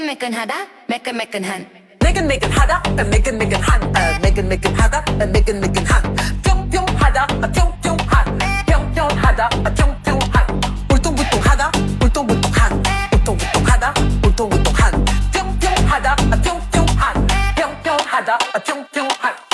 Megan Megan hada, Megan Megan han. Megan Megan hada, Megan Megan han. Uh, Megan Megan hada, Megan Megan han. Pyong pyong hada, pyong pyong han. Pyong pyong hada, pyong pyong han. Ultung ultung hada, ultung ultung han. Ultung ultung hada, ultung ultung han. Pyong pyong hada, pyong pyong han. Pyong pyong hada, pyong pyong han.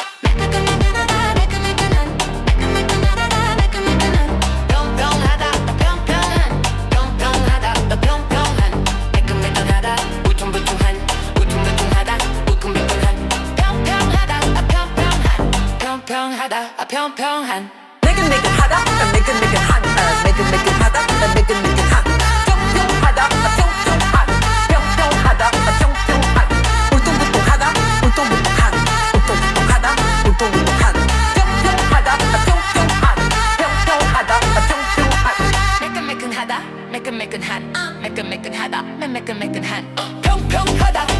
평평한 평평하다 평평한 매끈매끈하다 매끈매끈한 아, 매끈매끈하다 매끈매끈한 뿅뿅하다 뿅뿅한 뿅뿅하다 뿅뿅한 울퉁불퉁하다 울퉁불퉁한 울퉁불퉁하다 울퉁불퉁한 뿅뿅하다 뿅뿅한 뿅뿅하다 뿅뿅한 매끈매끈하다 매끈매끈한 매끈매끈하다 매끈매끈한 평평하다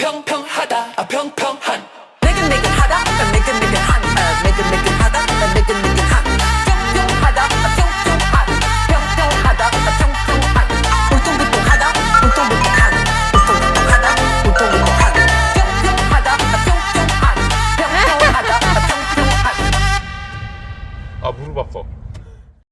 평평한 평평하다 평평한. 매끈매끈하다 매끈매끈한. 아, 매끈매끈하다 매끈매끈한. 뿅뿅하다 뿅뿅한. 뿅뿅하다 뿅뿅한. 울퉁불퉁하다 울퉁불퉁한. 울퉁불퉁하다 울퉁불퉁한. 뿅뿅하다 뿅뿅한. 뿅뿅하다 뿅뿅한. 아 무릎 아파